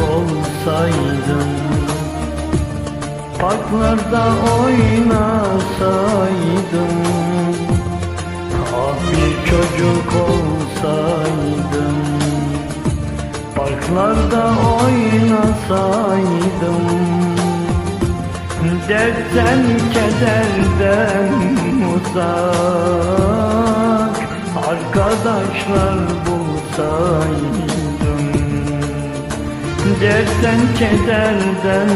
olsaydım Parklarda oynasaydım Ah bir çocuk olsaydım Parklarda oynasaydım Dertten kederden uzak Arkadaşlar bulsaydım. Dertten kederden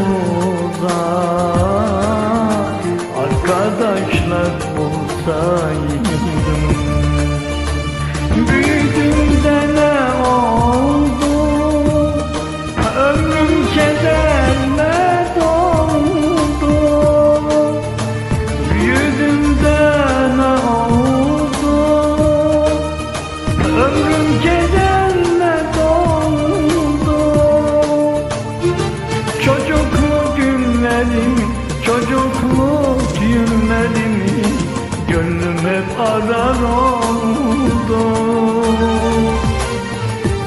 uzak. Arkadaşlar bulsaydım. Büyüdüğümde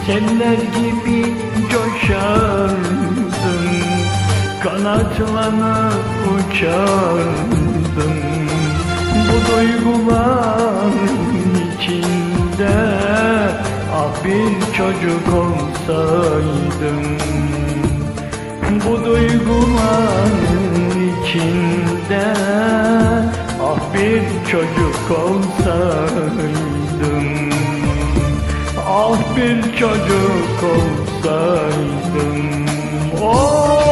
Seller gibi coşardın Kanatlanıp uçardın. Bu duygular içinde Ah bir çocuk olsaydım bu duyguların içinde Ah bir çocuk olsaydım bir çocuk olsaydım Oh,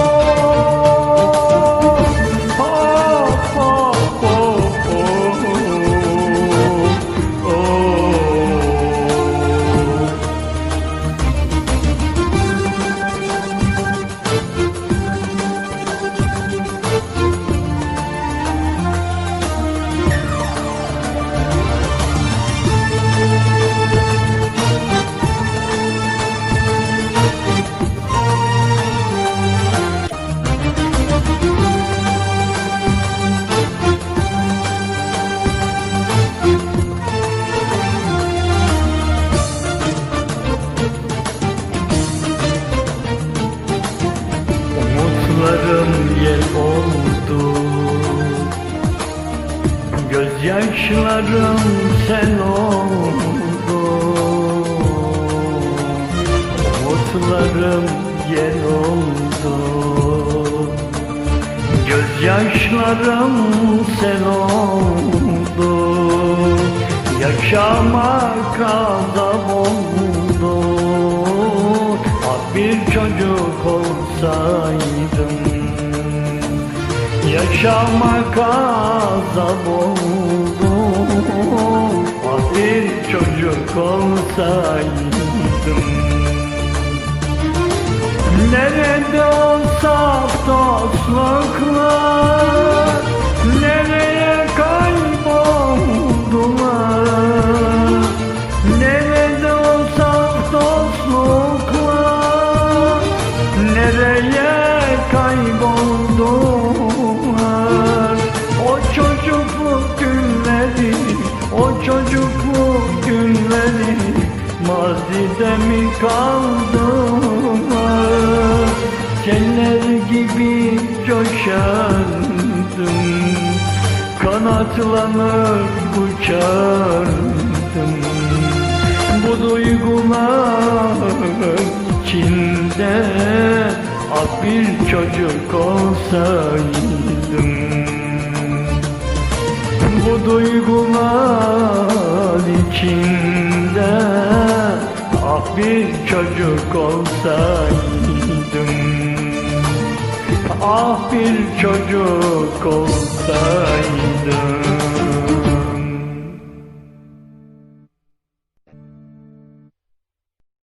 Yel oldu. Gözyaşlarım sen oldun Umutlarım yel oldu. Gözyaşlarım sen oldun Yaşamak azap oldu. Ah bir çocuk olsaydım Yaşamak azap oldu Ah bir çocuk olsaydım. Nerede olsa dostluklar Mazide mi kaldılar Seller gibi coşardım Kanatlanıp uçardım Bu duygular içinde Ah bir çocuk olsaydım bu duygular içinde bir çocuk olsaydım. Ah bir çocuk olsaydım